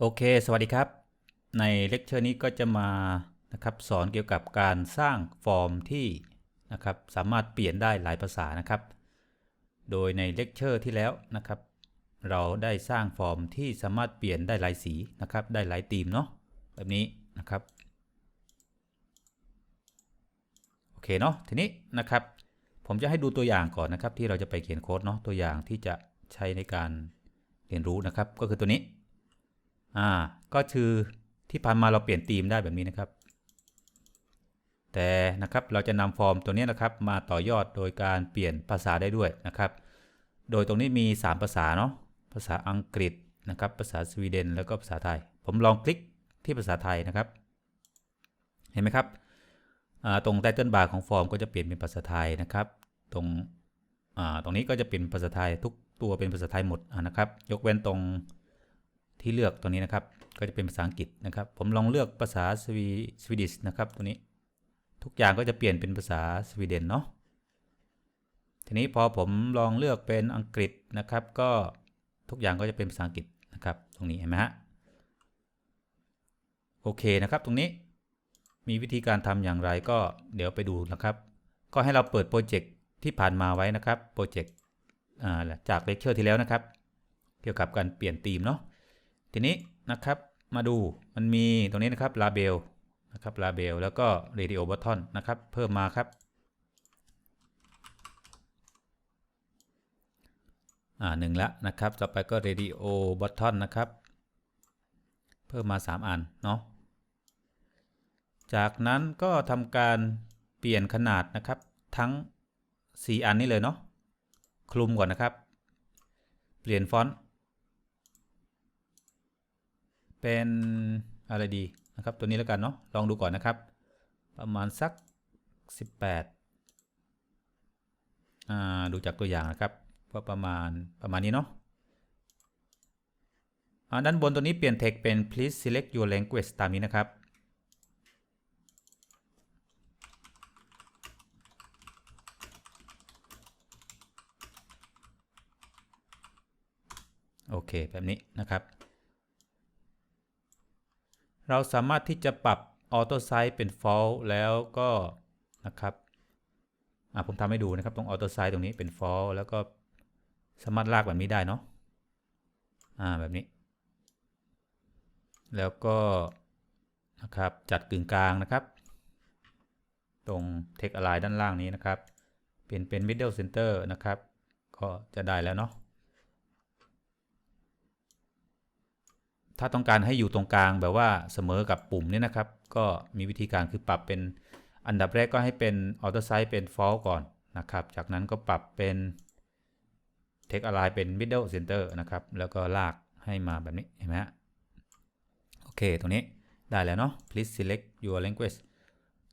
โอเค สวัสดีครับ ในเลคเชอร์นี้ก็จะมานะครับสอนเกี่ยวกับการสร้างฟอร์มที่นะครับสามารถเปลี่ยนได้หลายภาษานะครับ โดยในเลคเชอร์ที่แล้วนะครับ เราได้สร้างฟอร์มที่สามารถเปลี่ยนได้หลายสีนะครับ ได้หลายธีมเนาะแบบนี้นะครับ โอเคเนาะทีนี้นะครับ ผมจะให้ดูตัวอย่างก่อนนะครับ ที่เราจะไปเขียนโค้ดเนาะตัวอย่างที่จะใช้ในการเรียนรู้นะครับ ก็คือตัวนี้ อ่า ก็คือที่ผ่านมาเราเปลี่ยนธีมได้แบบนี้นะครับ แต่นะครับเราจะนำฟอร์มตัวนี้นะครับ มาต่อยอดโดยการเปลี่ยนภาษาได้ด้วยนะครับ โดยตรงนี้มี 3 ภาษาเนาะ ภาษาอังกฤษนะครับ ภาษาสวีเดน แล้วก็ภาษาไทย ผมลองคลิกที่ภาษาไทยนะครับ เห็นไหมครับ ตรงไตเติลบาร์ของฟอร์มก็จะเปลี่ยนเป็นภาษาไทยนะครับ ตรงตรงนี้ก็จะเป็นภาษาไทยทุกตัวเป็นภาษาไทยหมดนะครับ ยกเว้นตรง ที่เลือกตัวนี้นะครับ ก็จะเป็นภาษาอังกฤษนะครับ ผมลองเลือกภาษาสวีสวีดิชนะครับตัวนี้ทุกอย่างก็จะเปลี่ยนเป็นภาษาสวีเดนเนาะทีนี้พอผมลองเลือกเป็นอังกฤษนะครับ ก็ทุกอย่างก็จะเป็นภาษาอังกฤษนะครับ ตรงนี้เห็นไหมฮะโอเคนะครับ ตรงนี้มีวิธีการทำอย่างไรก็เดี๋ยวไปดูนะครับ ก็ให้เราเปิดโปรเจกต์ที่ผ่านมาไว้นะครับโปรเจกต์จากเลคเชอร์ที่แล้วนะครับ เกี่ยวกับการเปลี่ยนธีมเนาะ ทีนี้นะครับมาดูมันมีตรงนี้นะครับ label นะครับ label แล้วก็ radio button นะครับเพิ่มมาครับอ่าหนึ่งละนะครับ ต่อไปก็ radio button นะครับ เพิ่มมา 3 อันเนาะจากนั้นก็ทำการเปลี่ยนขนาดนะครับทั้ง 4 อันนี้เลยเนาะคลุมก่อนนะครับ เปลี่ยนฟอนต์ เป็นอะไรดีนะครับ ตัวนี้แล้วกันเนาะลองดูก่อนนะครับ ประมาณสัก 18อ่าดูจากตัวอย่างนะครับก็ประมาณประมาณนี้เนาะอ่าด้านบนตัวนี้เปลี่ยน text เป็น please select your language ตามนี้นะครับโอเค แบบนี้นะครับ เราสามารถที่จะปรับ Auto Size เป็น False แล้วก็นะครับผมทำให้ดูนะครับตรง Auto Size ตรงนี้เป็น False แล้วก็สามารถลากแบบนี้ได้เนาะอ่าแบบนี้ แล้วก็นะครับจัดกึ่งกลางนะครับ ตรง Text Align ด้านล่างนี้นะครับ เปลี่ยนเป็น Middle Center นะครับ ก็จะได้แล้วเนาะ ถ้าต้องการให้อยู่ตรงกลางแบบว่าเสมอกับปุ่มเนี้นะครับ ก็มีวิธีการคือปรับเป็นอันดับแรกก็ให้เป็น Auto Size เป็น False ก่อนนะครับ จากนั้นก็ปรับเป็น Text Align เป็น Middle Center นะครับ แล้วก็ลากให้มาแบบนี้เห็นไหมฮะโอเค ตรงนี้ได้แล้วเนาะ Please select your language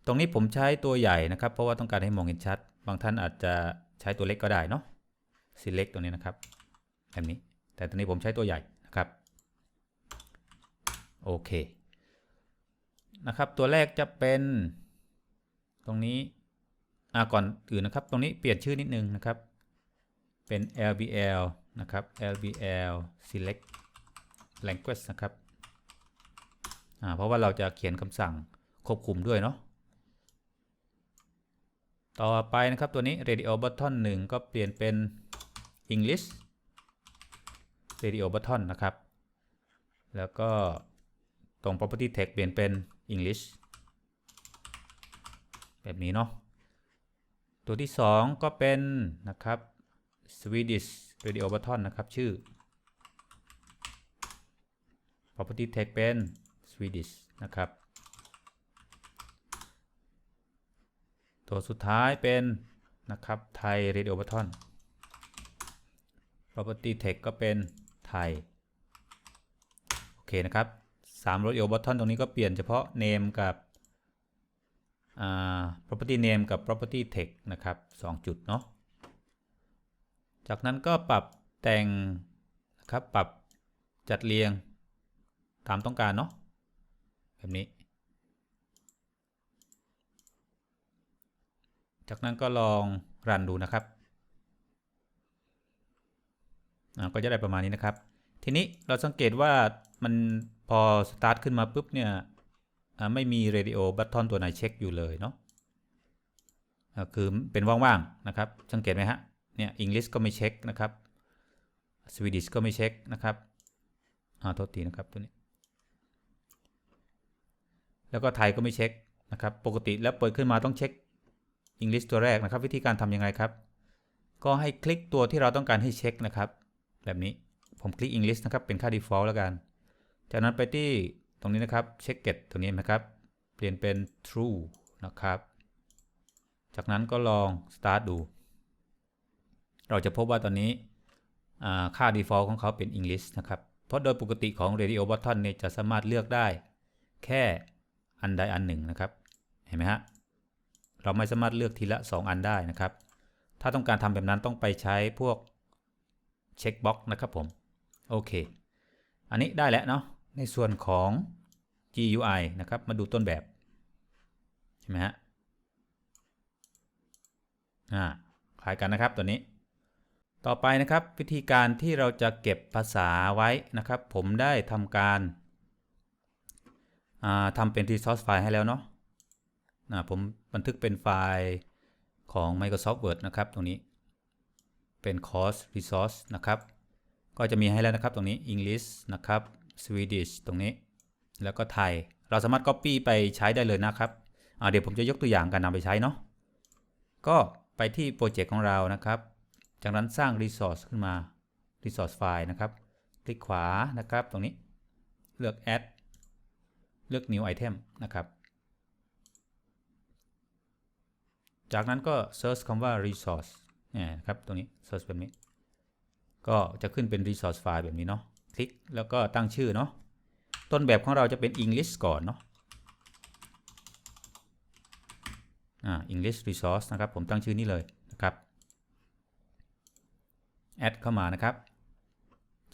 ตรงนี้ผมใช้ตัวใหญ่นะครับ เพราะว่าต้องการให้มองเห็นชัด บางท่านอาจจะใช้ตัวเล็กก็ได้เนาะ select ตรงนี้นะครับแบบนี้ แต่ตอนนี้ผมใช้ตัวใหญ่ โอเคนะครับ ตัวแรกจะเป็น ตรงนี้อ่าก่อนอื่นนะครับ ตรงนี้เปลี่ยนชื่อนิดนึงนะครับ เป็น lbl นะครับ lbl select language นะครับอ่าเพราะว่าเราจะเขียนคำสั่งควบคุมด้วยเนาะต่อไปนะครับตัวนี้ radio button 1 ก็เปลี่ยนเป็น English radio button นะครับ แล้วก็ ตรง property text เปลี่ยนเป็น English แบบนี้เนาะ ตัวที่ 2 ก็เป็นนะครับ Swedish radio button นะครับ ชื่อ property text เป็น Swedish นะครับ ตัวสุดท้ายเป็นนะครับ Thai radio button property text ก็เป็นไทย โอเคนะครับ 3 radio button ตรงนี้ก็เปลี่ยนเฉพาะ name กับ property name กับ property text นะครับ 2 จุดเนาะ จากนั้นก็ปรับแต่งนะครับ ปรับจัดเรียงตามต้องการเนาะ แบบนี้ จากนั้นก็ลองรันดูนะครับก็จะได้ประมาณนี้นะครับ ทีนี้เราสังเกตว่ามัน พอ start ขึ้นมาปุ๊บเนี่ยไม่มี radio button ตัวไหนเช็คอยู่เลยเนาะคือเป็นว่างๆนะครับ สังเกตไหมฮะ เนี่ย English ก็ไม่เช็คนะครับ Swedish ก็ไม่เช็คนะครับอ่าโทษทีนะครับตัวนี้ แล้วก็ไทยก็ไม่เช็คนะครับ ปกติแล้วเปิดขึ้นมาต้องเช็ค English ตัวแรกนะครับ วิธีการทำยังไงครับ ก็ให้คลิกตัวที่เราต้องการให้เช็คนะครับ แบบนี้ผมคลิก English นะครับเป็นค่า default แล้วกัน จากนั้นไปที่ตรงนี้นะครับเช็คเก็ตตรงนี้นะครับ เปลี่ยนเป็น true นะครับ จากนั้นก็ลอง start ดู เราจะพบว่าตอนนี้ค่า default ของเขาเป็น English นะครับ เพราะโดยปกติของ radio button เนี่ยจะสามารถเลือกได้แค่อันใดอันหนึ่งนะครับ เห็นไหมฮะ เราไม่สามารถเลือกทีละ 2 อันได้นะครับ ถ้าต้องการทำแบบนั้นต้องไปใช้พวกเช็คบ็อกนะครับผม โอเค อันนี้ได้แล้วเนาะ ในส่วนของ GUI นะครับ มาดูต้นแบบใช่ไหมฮะอ่าคล้ายกันนะครับตัวนี้ ต่อไปนะครับวิธีการที่เราจะเก็บภาษาไว้นะครับ ผมได้ทำการาทำเป็น resource file ให้แล้วเนาะะผมบันทึกเป็นไฟล์ของ Microsoft Word นะครับ ตรงนี้เป็น course resource นะครับ ก็จะมีให้แล้วนะครับตรงนี้ English นะครับ Swedish ตรงนี้ แล้วก็ไทย เราสามารถ copy ไปใช้ได้เลยนะครับเดี๋ยวผมจะยกตัวอย่างการนำไปใช้เนาะ ก็ไปที่โปรเจกต์ของเรานะครับ จากนั้นสร้าง resource ขึ้นมา resource file นะครับ คลิกขวานะครับ ตรงนี้ เลือก add เลือก new item นะครับ จากนั้นก็ search คำว่า resource นี่ยนะครับ ตรงนี้ search แบบนี้ ก็จะขึ้นเป็น resource file แบบนี้เนาะ คลิกแล้วก็ตั้งชื่อเนาะต้นแบบของเราจะเป็น English ก่อนเนาะอ่า English resource นะครับ ผมตั้งชื่อนี้เลยนะครับ add เข้ามานะครับ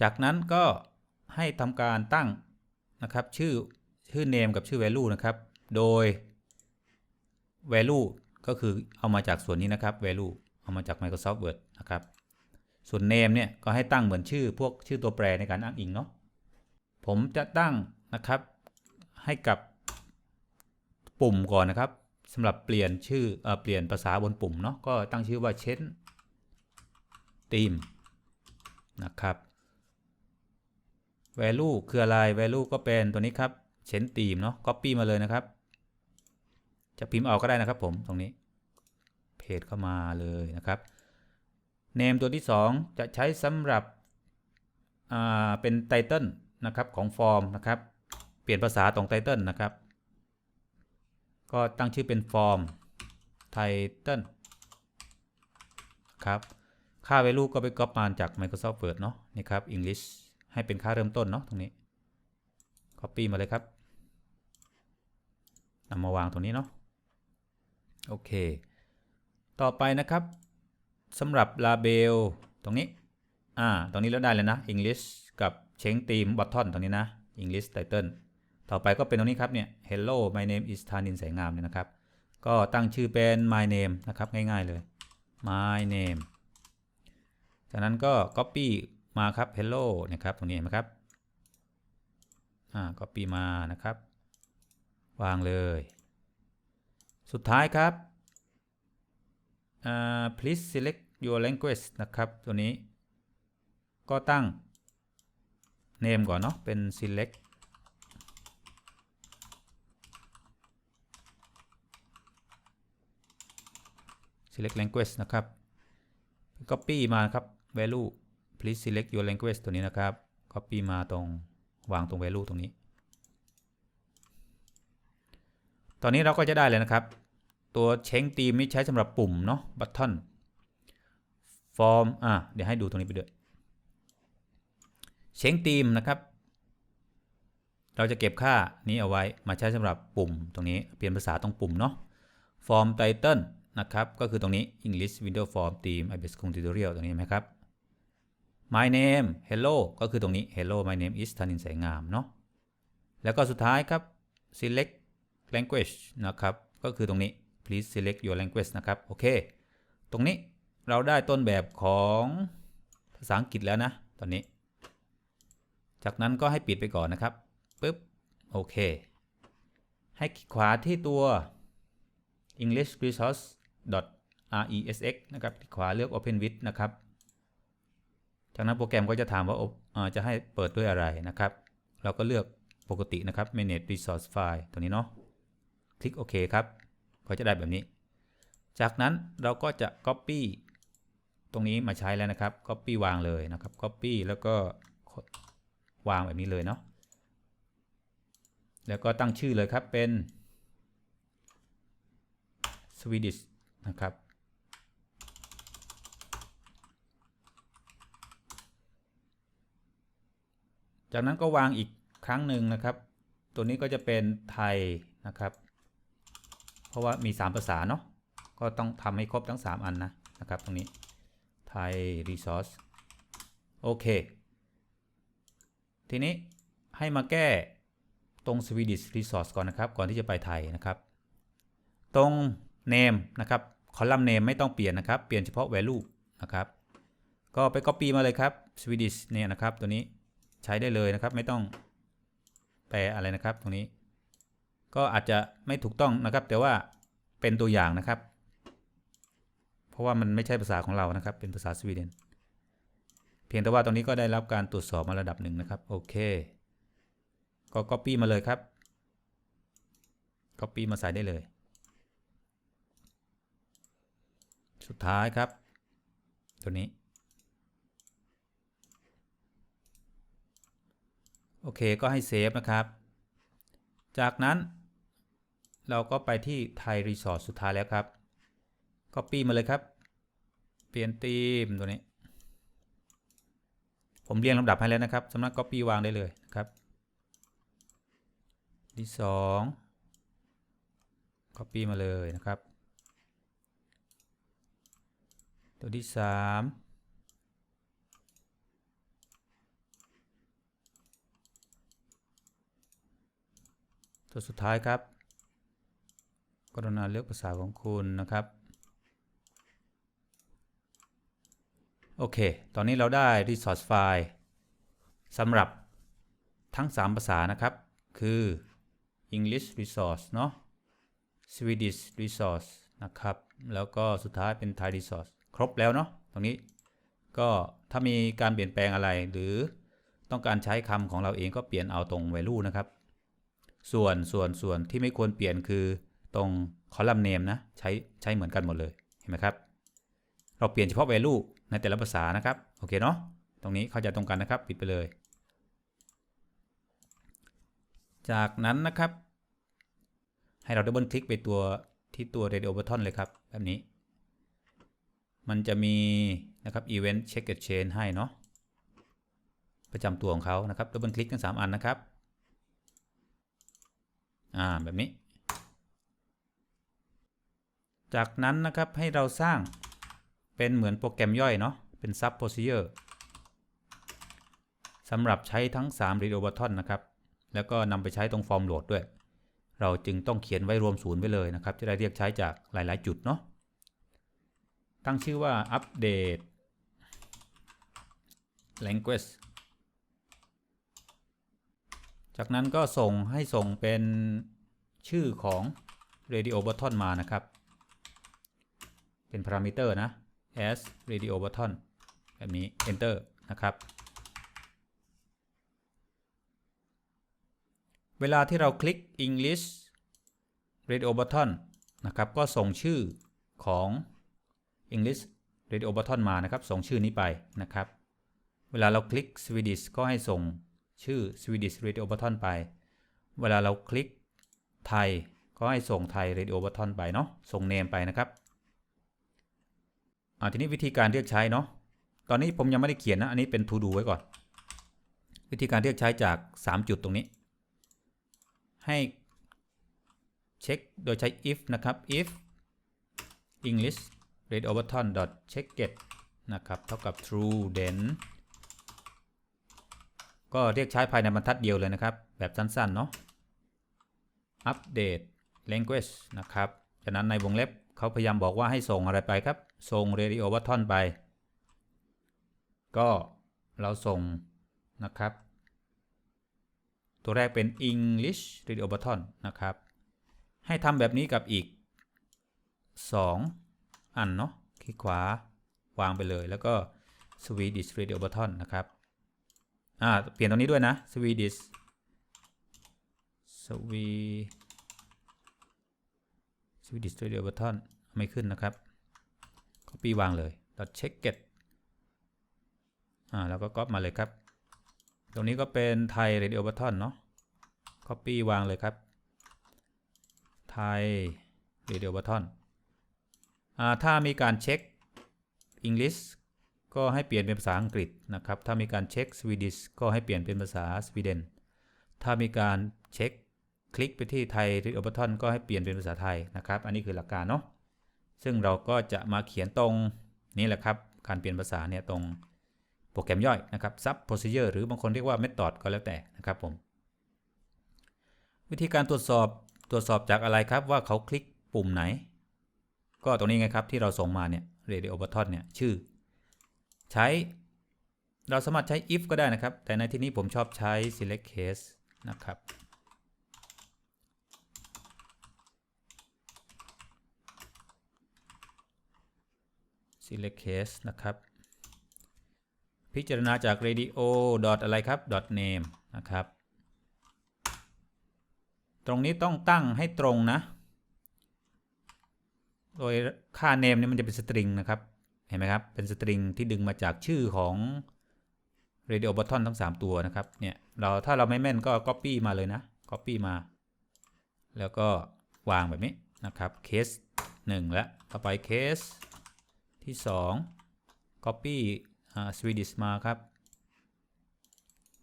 จากนั้นก็ให้ทำการตั้งนะครับชื่อชื่อ name กับชื่อ value นะครับ โดย value ก็คือเอามาจากส่วนนี้นะครับ value เอามาจาก Microsoft Word นะครับ ส่วน name เนี่ยก็ให้ตั้งเหมือนชื่อพวกชื่อตัวแปรในการอ้างอิงเนาะผมจะตั้งนะครับให้กับปุ่มก่อนนะครับสำหรับเปลี่ยนชื่อเออเปลี่ยนภาษาบนปุ่มเนาะก็ตั้งชื่อว่าเช่น theme นะครับ value คืออะไร value ก็เป็นตัวนี้ครับเช่น theme เนาะ copy มาเลยนะครับ จะพิมพ์เอาก็ได้นะครับผมตรงนี้เพจเข้ามาเลยนะครับ name ตัวที่ 2 จะใช้สำหรับเป็น title นะครับของฟอร์มนะครับ เปลี่ยนภาษาตรง title นะครับ ก็ตั้งชื่อเป็นฟอร์ม title ครับ ค่า value ก็ไปก๊อปมาจาก Microsoft Word เนาะนี่ครับ English ให้เป็นค่าเริ่มต้นเนาะตรงนี้ copy มาเลยครับนำมาวางตรงนี้เนาะโอเค ต่อไปนะครับ สำหรับ label ตรงนี้ อ่า ตรงนี้เราได้เลยนะ English กับเชงตีมบอททอนตรงนี้นะ English title ต่อไปก็เป็นตรงนี้ครับเนี่ย Hello my name is ธานินแสงงามเนี่ยนะครับ ก็ตั้งชื่อเป็น my name นะครับ ง่ายๆเลย my name จากนั้นก็ copy มาครับ hello นะครับ ตรงนี้เห็นไหมครับ อ่า copy มานะครับ วางเลย สุดท้ายครับ อ่า please select your language นะครับ ตัวนี้ ก็ตั้ง name ก่อนเนาะ เป็น select select language นะครับ copy มาครับ value please select your language ตัวนี้นะครับ copy มาตรงวางตรง value ตรงนี้ ตอนนี้เราก็จะได้เลยนะครับ ตัวเชงตีมนี่ใช้สำหรับปุ่มเนาะ button form อะเดี๋ยวให้ดูตรงนี้ไปด้วยเชงตีมนะครับ เราจะเก็บค่านี้เอาไว้มาใช้สำหรับปุ่มตรงนี้เปลี่ยนภาษาตรงปุ่มเนาะ form title นะครับ ก็คือตรงนี้ English Window Form Theme IBS Kung Tutorial ตรงนี้ไหมครับ My name Hello ก็คือตรงนี้ Hello my name is ธนินแสงงามเนาะแล้วก็สุดท้ายครับ select language นะครับ ก็คือตรงนี้ please select your language นะครับ โอเค ตรงนี้ เราได้ต้นแบบของภาษาอังกฤษแล้วนะ ตอนนี้ จากนั้นก็ให้ปิดไปก่อนนะครับปึ๊บโอเค ให้คลิกขวาที่ตัว english resource resx นะครับคลิกขวาเลือก open with นะครับ จากนั้นโปรแกรมก็จะถามว่าอ่าจะให้เปิดด้วยอะไรนะครับ เราก็เลือกปกตินะครับ manage resource file ตรงนี้เนาะ คลิกโอเคครับ ก็จะได้แบบนี้ จากนั้นเราก็จะ copy ตรงนี้มาใช้แล้วนะครับ copy วางเลยนะครับ copy แล้วก็วางแบบนี้เลยเนาะแล้วก็ตั้งชื่อเลยครับเป็น Swedish นะครับ จากนั้นก็วางอีกครั้งหนึ่งนะครับ ตัวนี้ก็จะเป็นไทยนะครับ เพราะว่ามี 3 ภาษาเนาะก็ต้องทำให้ครบทั้ง 3 อันนะนะครับ ตรงนี้ ไทย resource โอเค ทีนี้ให้มาแก้ตรง Swedish resource ก่อนนะครับ ก่อนที่จะไปไทยนะครับ ตรง name นะครับคอลัมน์ name ไม่ต้องเปลี่ยนนะครับ เปลี่ยนเฉพาะ value นะครับ ก็ไป copy มาเลยครับ Swedish เนี่ยนะครับ ตัวนี้ใช้ได้เลยนะครับ ไม่ต้องแปลอะไรนะครับ ตรงนี้ ก็อาจจะไม่ถูกต้องนะครับ แต่ว่าเป็นตัวอย่างนะครับ ราะว่ามันไม่ใช่ภาษาของเรานะครับ เป็นภาษาสวีเดน เพียงแต่ว่าตรงนี้ก็ได้รับการตรวจสอบมาระดับหนึ่งนะครับ โอเค ก็ copy มาเลยครับ copy มาใส่ได้เลย สุดท้ายครับ ตัวนี้ โอเค ก็ให้เซฟนะครับ จากนั้นเราก็ไปที่ไทยรีสอร์ทสุดท้ายแล้วครับ Copy มาเลยครับ เปลี่ยนธีมตัวนี้ ผมเรียงลำดับให้แล้วนะครับสำหรับ Copy วางได้เลยนะครับ ที่สอง Copy มาเลยนะครับ ตัวที่สามตัวสุดท้ายครับ กรุณาเลือกภาษาของคุณนะครับ โอเค ตอนนี้เราได้ resource file สำหรับทั้ง 3 ภาษานะครับ คือ English resource เนาะ Swedish resource นะครับ แล้วก็สุดท้ายเป็น Thai resource ครบแล้วเนาะ ตรงนี้ ก็ถ้ามีการเปลี่ยนแปลงอะไร หรือต้องการใช้คำของเราเองก็เปลี่ยนเอาตรง value นะครับ ส่วนส่วนส่วนที่ไม่ควรเปลี่ยนคือตรง column name นะ ใช้ใช้เหมือนกันหมดเลย เห็นไหมครับ เราเปลี่ยนเฉพาะ value ในแต่ละภาษานะครับ โอเคเนาะ ตรงนี้เข้าใจตรงกันนะครับ ปิดไปเลย จากนั้นนะครับ ให้เราดับเบิลคลิกไปตัวที่ตัว radio button เลยครับ แบบนี้ มันจะมีนะครับ event check and change ให้เนาะ ประจำตัวของเขานะครับ ดับเบิลคลิกทั้ง 3 อันนะครับ อ่า แบบนี้ จากนั้นนะครับให้เราสร้าง เป็นเหมือนโปรแกรมย่อยเนาะ เป็น sub procedure สำหรับใช้ทั้ง 3 radio button นะครับ แล้วก็นำไปใช้ตรงฟอร์มโหลดด้วย เราจึงต้องเขียนไว้รวมศูนย์ไว้เลยนะครับ จะได้เรียกใช้จากหลาย ๆ จุดเนาะ ตั้งชื่อว่า update language จากนั้นก็ส่งให้ส่งเป็นชื่อของ radio button มานะครับ เป็นพารามิเตอร์นะ as radio button แบบนี้ enter นะครับ เวลาที่เราคลิก English radio button นะครับ ก็ส่งชื่อของ English radio button มานะครับ ส่งชื่อนี้ไปนะครับ เวลาเราคลิก Swedish ก็ให้ส่งชื่อ Swedish radio button ไป เวลาเราคลิกไทยก็ให้ส่งไทย radio button ไปเนาะ ส่ง name ไปนะครับ อ่าทีนี้วิธีการเรียกใช้เนาะตอนนี้ผมยังไม่ได้เขียนนะ อันนี้เป็น to do ไว้ก่อน วิธีการเรียกใช้จาก 3 จุดตรงนี้ ให้เช็คโดยใช้ if นะครับ if english radio button dot check get นะครับเท่ากับ true then ก็เรียกใช้ภายในบรรทัดเดียวเลยนะครับ แบบสั้นๆ เนาะ update language นะครับ จากนั้นในวงเล็บเขาพยายามบอกว่าให้ส่งอะไรไปครับ ส่ง radio button ไป ก็เราส่งนะครับ ตัวแรกเป็น English Radio Button นะครับ ให้ทำแบบนี้กับอีก 2 อันเนาะคลิกขวาวางไปเลย แล้วก็ Swedish Radio Button นะครับ อ่า เปลี่ยนตรงนี้ด้วยนะ Swedish Swedish Radio Button ไม่ขึ้นนะครับ copy วางเลย check it อ่าแล้วก็ก๊อปมาเลยครับ ตรงนี้ก็เป็นไทย Radio Button เนาะ copy วางเลยครับไทย Radio Button อ่าถ้ามีการเช็ค English ก็ให้เปลี่ยนเป็นภาษาอังกฤษนะครับ ถ้ามีการเช็ค Swedish ก็ให้เปลี่ยนเป็นภาษาสวีเดน ถ้ามีการเช็คคลิกไปที่ไทย Radio Button ก็ให้เปลี่ยนเป็นภาษาไทยนะครับ อันนี้คือหลักการเนาะ ซึ่งเราก็จะมาเขียนตรงนี้แหละครับ การเปลี่ยนภาษาเนี่ยตรงโปรแกรมย่อยนะครับ sub procedure หรือบางคนเรียกว่า method ก็แล้วแต่นะครับผม วิธีการตรวจสอบตรวจสอบจากอะไรครับว่าเขาคลิกปุ่มไหน ก็ตรงนี้ไงครับที่เราส่งมาเนี่ย radio button เนี่ยชื่อ ใช้เราสามารถใช้ if ก็ได้นะครับ แต่ในที่นี้ผมชอบใช้ select case นะครับ select case นะครับ พิจารณาจาก radio อะไรครับ name นะครับ ตรงนี้ต้องตั้งให้ตรงนะ โดยค่า name เนี่ยมันจะเป็นสตริงนะครับ เห็นไหมครับ เป็นสตริงที่ดึงมาจากชื่อของ radio button ทั้ง 3 ตัวนะครับ เนี่ย เราถ้าเราไม่แม่นก็ copy มาเลยนะ copy มา แล้วก็วางแบบนี้นะครับ case 1 แล้ว ต่อไป case ที่ 2 copy อ่า Swedish มาครับ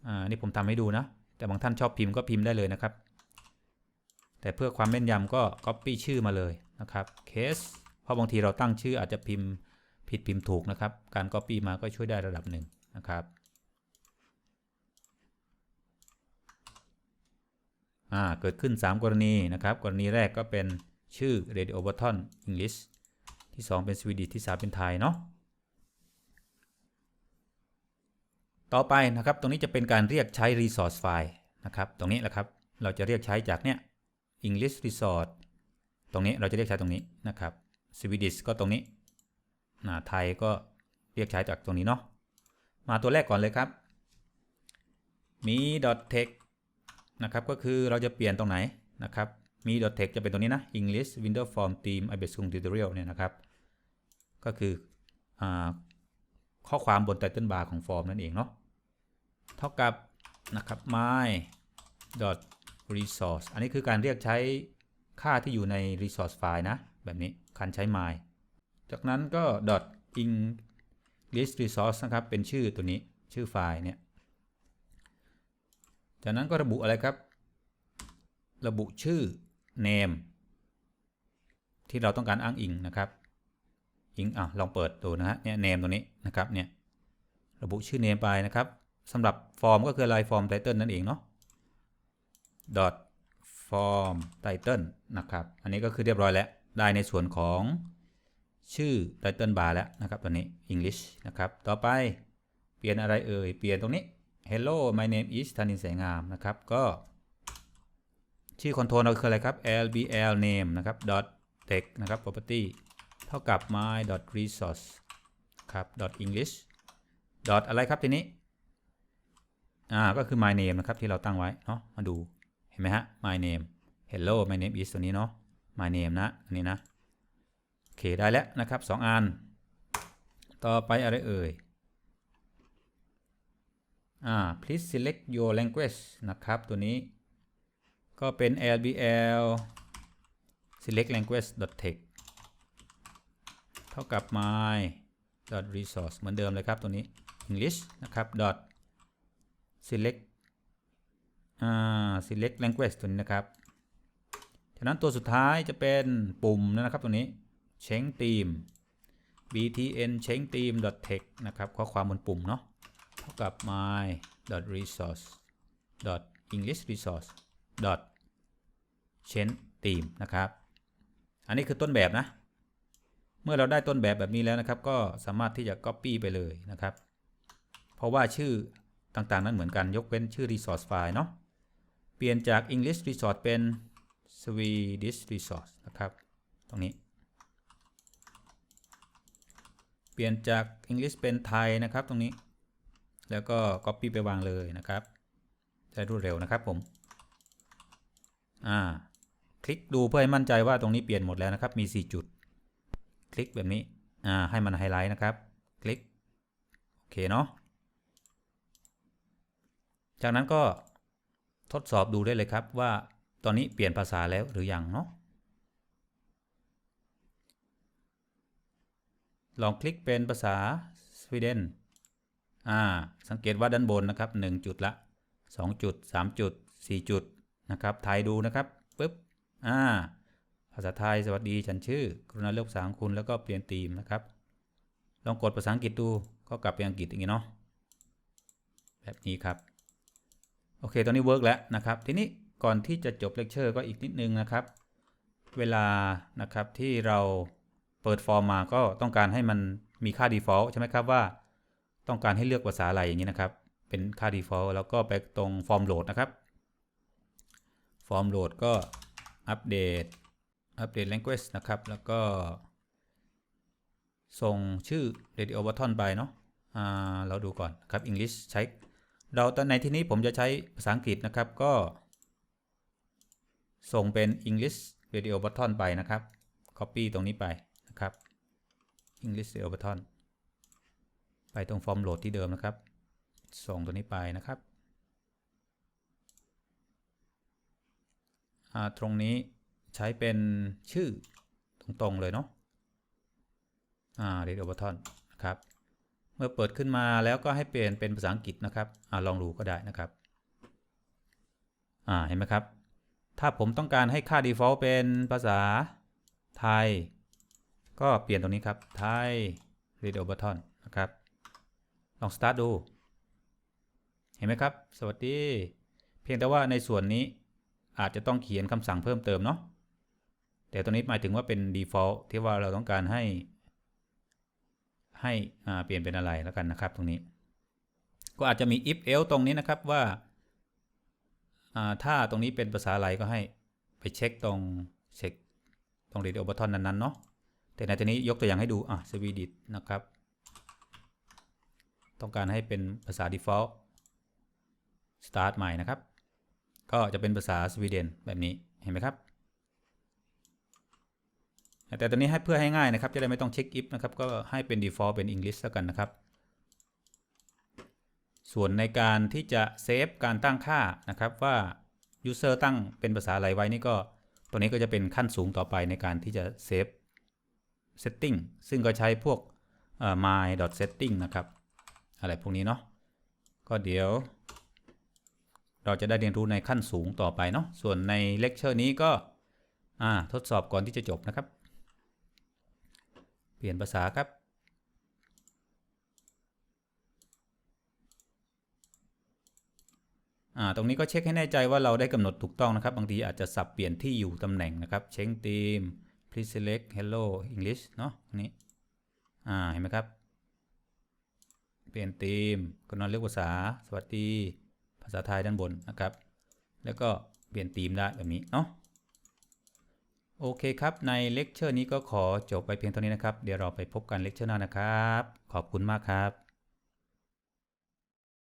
อ่านี่ผมทำให้ดูนะ แต่บางท่านชอบพิมพ์ก็พิมพ์ได้เลยนะครับ แต่เพื่อความแม่นยำก็ copy ชื่อมาเลยนะครับ case เพราะบางทีเราตั้งชื่ออาจจะพิมพ์ผิดพิมพ์ถูกนะครับ การ copy มาก็ช่วยได้ระดับหนึ่งนะครับอ่าเกิดขึ้น 3 กรณีนะครับ กรณีแรกก็เป็นชื่อ radio button English ที่ 2 เป็น Swedish ที่ 3 เป็นไทยเนาะต่อไปนะครับตรงนี้จะเป็นการเรียกใช้ resource file นะครับตรงนี้แหละครับเราจะเรียกใช้จากเนี่ย English resource ตรงนี้เราจะเรียกใช้ตรงนี้นะครับ Swedish ก็ตรงนี้นะไทยก็เรียกใช้จากตรงนี้เนาะมาตัวแรกก่อนเลยครับมี .text นะครับก็คือเราจะเปลี่ยนตรงไหนนะครับมี .text จะเป็นตรงนี้นะ English Windows Form Theme i b e s Tutorial เนี่ยนะครับ ก็คืออข้อความบน Title Bar ของฟอร์มนั่นเองเนาะเท่ากับนะครับ my resource อันนี้คือการเรียกใช้ค่าที่อยู่ใน resource file นะ แบบนี้การใช้ my จากนั้นก็ english resource นะครับ เป็นชื่อตัวนี้ชื่อไฟล์เนี่ย จากนั้นก็ระบุอะไรครับ ระบุชื่อ name ที่เราต้องการอ้างอิงนะครับ อิงอะลองเปิดดูนะฮะเนี่ย name ตัวนี้นะครับเนี่ยระบุชื่อ name ไปนะครับสำหรับฟอร์มก็คืออะไรฟอร์ม title นั่นเองเนาะ dot form title นะครับ อันนี้ก็คือเรียบร้อยแล้ว ได้ในส่วนของชื่อ title bar แล้วนะครับตัวนี้ English นะครับ ต่อไปเปลี่ยนอะไรเอ่ย เปลี่ยนตรงนี้ Hello my name is ธนินแสงงามนะครับ ก็ชื่อคอนโทรลเราคืออะไรครับ lbl name นะครับ dot text นะครับ property เท่ากับ my resource ครับ english อะไรครับทีนี้ อ่า ก็คือ my name นะครับที่เราตั้งไว้เนาะ มาดู เห็นไหมฮะ my name hello my name is ตัวนี้เนาะ my name นะ อันนี้นะ โอเค ได้แล้วนะครับ 2 อัน ต่อไปอะไรเอ่ย อ่า please select your language นะครับ ตัวนี้ ก็เป็น lbl select language text ท่ากับ my resource เหมือนเดิมเลยครับตัวนี้ english นะครับ dot select อ่า select language ตัวนี้นะครับจากนั้นตัวสุดท้ายจะเป็นปุ่มนะครับตัวนี้ change theme btn change theme text นะครับข้อความบนปุ่มเนาะเท่ากับ my resource english resource change theme นะครับ อันนี้คือต้นแบบนะ มื่อเราได้ต้นแบบแบบนี้แล้วนะครับ ก็สามารถที่จะ copy ไปเลยนะครับ เพราะว่าชื่อต่างๆ นั้นเหมือนกันยกเว้นชื่อ resource file เนาะเปลี่ยนจาก English Resort เป็น Swedish Resort นะครับ ตรงนี้ เปลี่ยนจาก English เป็นไทยนะครับตรงนี้ แล้วก็ Copy ไปวางเลยนะครับจะรวดเร็วนะครับผมอ่าคลิกดูเพื่อให้มั่นใจว่าตรงนี้เปลี่ยนหมดแล้วนะครับ มี 4 จุด คลิกแบบนี้อ่าให้มันไฮไลท์นะครับ คลิก โอเคเนาะจากนั้นก็ทดสอบดูได้เลยครับว่าตอนนี้เปลี่ยนภาษาแล้วหรือยังเนาะลองคลิกเป็นภาษาสวีเดนอ่าสังเกตว่าด้านบนนะครับ 1 จุดละ 2 จุด 3 จุด 4 จุดนะครับไทยดูนะครับปึ๊บอ่า ภาษาไทยสวัสดีฉันชื่อ กรุณาเลือกภาษาของคุณแล้วก็เปลี่ยนธีมนะครับ ลองกดภาษาอังกฤษดูก็กลับไปอังกฤษอย่างนี้เนาะแบบนี้ครับ โอเค ตอนนี้เวิร์กแล้วนะครับ ทีนี้ก่อนที่จะจบเลคเชอร์ก็อีกนิดนึงนะครับ เวลานะครับที่เราเปิดฟอร์มมาก็ต้องการให้มันมีค่า default ใช่ไหมครับว่า ต้องการให้เลือกภาษาอะไรอย่างนี้นะครับ เป็นค่า default แล้วก็ไปตรงฟอร์มโหลดนะครับ ฟอร์มโหลดก็อัปเดต อัปเดต language นะครับ แล้วก็ ส่งชื่อ radio button ไปเนาะอ่าเราดูก่อนครับ English ใช้ เราตอนในที่นี้ผมจะใช้ภาษาอังกฤษนะครับก็ ส่งเป็น English radio button ไปนะครับ copy ตรงนี้ไปนะครับ English radio button ไปตรงฟอร์มโหลดที่เดิมนะครับ ส่งตัวนี้ไปนะครับอ่าตรงนี้ ใช้เป็นชื่อตรงๆเลยเนาะอ่า radio button นะครับ เมื่อเปิดขึ้นมาแล้วก็ให้เปลี่ยนเป็นภาษาอังกฤษนะครับอ่าลองดูก็ได้นะครับ อ่า เห็นไหมครับ ถ้าผมต้องการให้ค่า default เป็นภาษาไทย ก็เปลี่ยนตรงนี้ครับไทย radio button นะครับ ลอง start ดู เห็นไหมครับ สวัสดี เพียงแต่ว่าในส่วนนี้อาจจะต้องเขียนคำสั่งเพิ่มเติมเนาะ แต่ตัวนี้หมายถึงว่าเป็น default ที่ว่าเราต้องการให้ ให้เปลี่ยนเป็นอะไรแล้วกันนะครับ ตรงนี้ ก็อาจจะมี if else ตรงนี้นะครับว่าถ้าตรงนี้เป็นภาษาอะไรก็ให้ไปเช็คตรงเช็คตรง radio button นั้นๆเนาะแต่ในตัวนี้ยกตัวอย่างให้ดูอะ Swedish นะครับ ต้องการให้เป็นภาษา default start ใหม่นะครับ ก็จะเป็นภาษาสวีเดนแบบนี้เห็นไหมครับ แต่ตอนนี้ให้เพื่อให้ง่ายนะครับ จะได้ไม่ต้องเช็ค if นะครับ ก็ให้เป็น default เป็น English แล้วกันนะครับ ส่วนในการที่จะเซฟการตั้งค่านะครับว่า user ตั้งเป็นภาษาอะไรไว้นี่ก็ ตัวนี้ก็จะเป็นขั้นสูงต่อไปในการที่จะเซฟ setting ซึ่งก็ใช้พวก my setting นะครับ อะไรพวกนี้เนาะ ก็เดี๋ยว เราจะได้เรียนรู้ในขั้นสูงต่อไปเนาะ ส่วนในเลคเชอร์นี้ก็ทดสอบก่อนที่จะจบนะครับ เปลี่ยนภาษาครับ ตรงนี้ก็เช็คให้แน่ใจว่าเราได้กำหนดถูกต้องนะครับ บางทีอาจจะสับเปลี่ยนที่อยู่ตำแหน่งนะครับ เช็งทีม please select hello English เนาะตรงนี้เห็นไหมครับ เปลี่ยนธีมก็นอนเลือกภาษา สวัสดี ภาษาไทยด้านบนนะครับ แล้วก็เปลี่ยนธีมได้แบบนี้เนาะ โอเคครับ ในเลคเชอร์นี้ก็ขอจบไปเพียงเท่านี้นะครับ เดี๋ยวเราไปพบกันเลคเชอร์หน้านะครับ ขอบคุณมากครับ